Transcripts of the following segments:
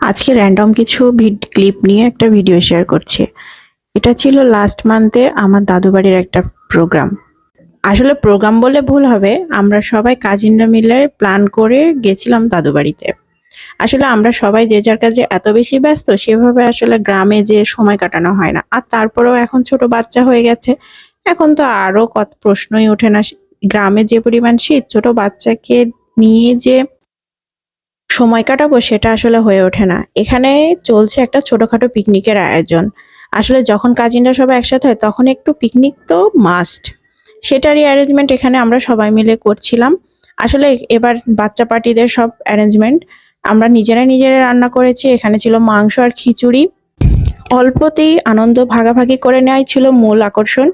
আজকে র্যান্ডম কিছু ক্লিপ নিয়ে একটা ভিডিও শেয়ার করছি। এটা ছিল লাস্ট মান্থে আমার দাদু বাড়ির একটা প্রোগ্রাম আসলে প্রোগ্রাম বলে ভুল হবে, আমরা সবাই কাজিনরা মিলে প্ল্যান করে গেছিলাম দাদু বাড়িতে আসলে আমরা সবাই যে যার কাজে এত বেশি ব্যস্ত, সেভাবে আসলে গ্রামে যে সময় কাটানো হয় না। আর তারপরেও এখন ছোট বাচ্চা হয়ে গেছে, এখন তো আরও কত প্রশ্নই ওঠে না। গ্রামে যে পরিমাণ শীত, ছোট বাচ্চাকে নিয়ে যে সময় কাটাবো সেটা আসলে হয়ে ওঠে না। এখানে চলছে একটা ছোটখাটো পিকনিকের আয়োজন। আসলে যখন কাজিনরা সবাই একসাথে হয়, তখন একটু পিকনিক তো মাস্ট সেটারই অ্যারেঞ্জমেন্ট এখানে আমরা সবাই মিলে করছিলাম। আসলে এবার বাচ্চা পার্টিদের সব অ্যারেঞ্জমেন্ট আমরা নিজেরা নিজেরা রান্না করেছি। এখানে ছিল মাংস আর খিচুড়ি। অল্পতেই আনন্দ ভাগাভাগি করে নেওয়াই ছিল মূল আকর্ষণ।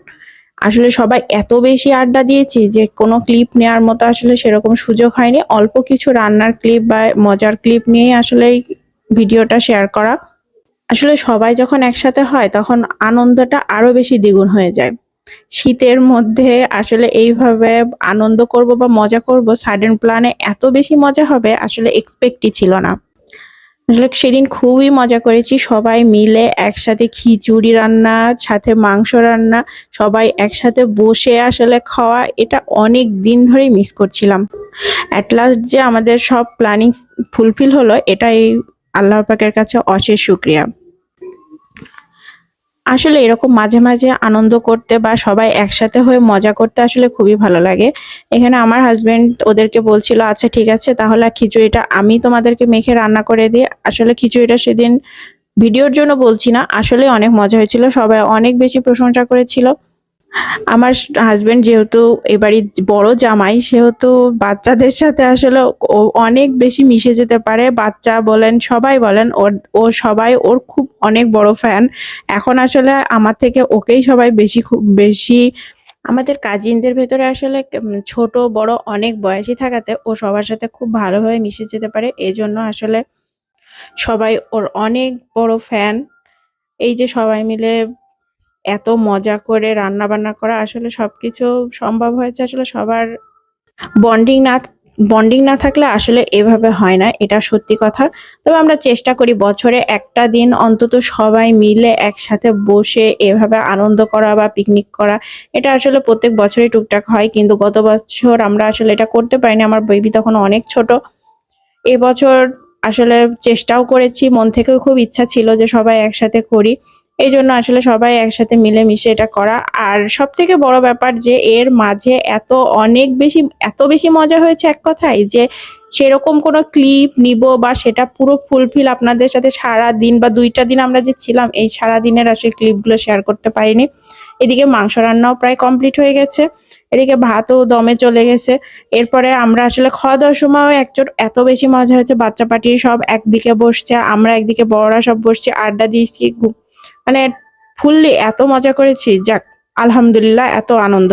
আসলে সবাই এত বেশি আড্ডা দিয়েছি যে কোনো ক্লিপ নেওয়ার মতো আসলে সেরকম সুযোগ হয়নি। অল্প কিছু রান্নার ক্লিপ বা মজার ক্লিপ নিয়ে আসলে ভিডিওটা শেয়ার করা। আসলে সবাই যখন একসাথে হয় তখন আনন্দটা আরও বেশি দ্বিগুণ হয়ে যায়। শীতের মধ্যে আসলে এইভাবে আনন্দ করব বা মজা করব সাডেন প্ল্যানে এত বেশি মজা হবে আসলে এক্সপেক্টই ছিল না। আসলে সেদিন খুবই মজা করেছি। সবাই মিলে একসাথে খিচুড়ি রান্না, সাথে মাংস রান্না, সবাই একসাথে বসে আসলে খাওয়া, এটা অনেক দিন ধরেই মিস করছিলাম। অ্যাট লাস্ট যে আমাদের সব প্ল্যানিং ফুলফিল হলো, এটাই আল্লাহ পাকের কাছে অশেষ শুক্রিয়া। আসলে এরকম মাঝে মাঝে আনন্দ করতে বা সবাই একসাথে হয়ে মজা করতে আসলে খুবই ভালো লাগে। এখানে আমার হাজব্যান্ড ওদেরকে বলছিল আচ্ছা ঠিক আছে, তাহলে খিচুড়িটা আমি তোমাদেরকে মেখে রান্না করে দিই। আসলে খিচুড়িটা সেদিন ভিডিওর জন্য বলছি না আসলে অনেক মজা হয়েছিল, সবাই অনেক বেশি প্রশংসা করেছিল। আমার হাজবেন্ড যেহেতু এবারই বড় জামাই, সেহেতু বাচ্চাদের সাথে আসলে ও অনেক বেশি মিশে যেতে পারে। বাচ্চা বলেন, সবাই বলেন, ওর, ও সবাই, ওর খুব অনেক বড় ফ্যান এখন আসলে আমার থেকে ওকেই সবাই বেশি খুব, বেশি আমাদের কাজিনদের ভেতরে আসলে ছোট, বড় অনেক বয়সী থাকাতে ও সবার সাথে খুব ভালোভাবে মিশে যেতে পারে। এই জন্য আসলে সবাই ওর অনেক বড় ফ্যান এই যে সবাই মিলে এত মজা করে রান্না বান্না করা আসলে সবকিছু সম্ভব হয়েছে আসলে সবার বন্ডিং না বন্ডিং না থাকলে আসলে এভাবে হয় না, এটা সত্যি কথা। তবে আমরা চেষ্টা করি বছরে একটা দিন অন্তত সবাই মিলে একসাথে বসে এভাবে আনন্দ করা বা পিকনিক করা, এটা আসলে প্রত্যেক বছরই টুকটাক হয়, কিন্তু গত বছর আমরা আসলে এটা করতে পারিনি, আমার বেবি তখন অনেক ছোট। এবছর আসলে চেষ্টাও করেছি, মন থেকেও খুব ইচ্ছা ছিল যে সবাই একসাথে করি। এই জন্য আসলে সবাই একসাথে মিলেমিশে এটা করা। আর সব থেকে বড় ব্যাপার যে, এর মাঝে এত অনেক বেশি, এত বেশি মজা হয়েছে এক কথায় যে, সেরকম কোনো ক্লিপ নিব বা সেটা পুরো ফুলফিল আপনাদের সাথে সারা দিন বা দুইটা দিন আমরা যে ছিলাম, এই সারা দিনের আসলে ক্লিপগুলো শেয়ার করতে পারিনি। এদিকে মাংস রান্নাও প্রায় কমপ্লিট হয়ে গেছে। এদিকে ভাতও দমে চলে গেছে। এরপরে আমরা আসলে খাওয়া দাওয়ার সময়ও একচোট এত বেশি মজা হয়েছে, বাচ্চা পার্টি সব একদিকে বসছে, আমরা একদিকে বড়রা সব বসছি, আড্ডা দিয়েছি মানে ফুললি এত মজা করেছি যাক আলহামদুলিল্লাহ এত আনন্দ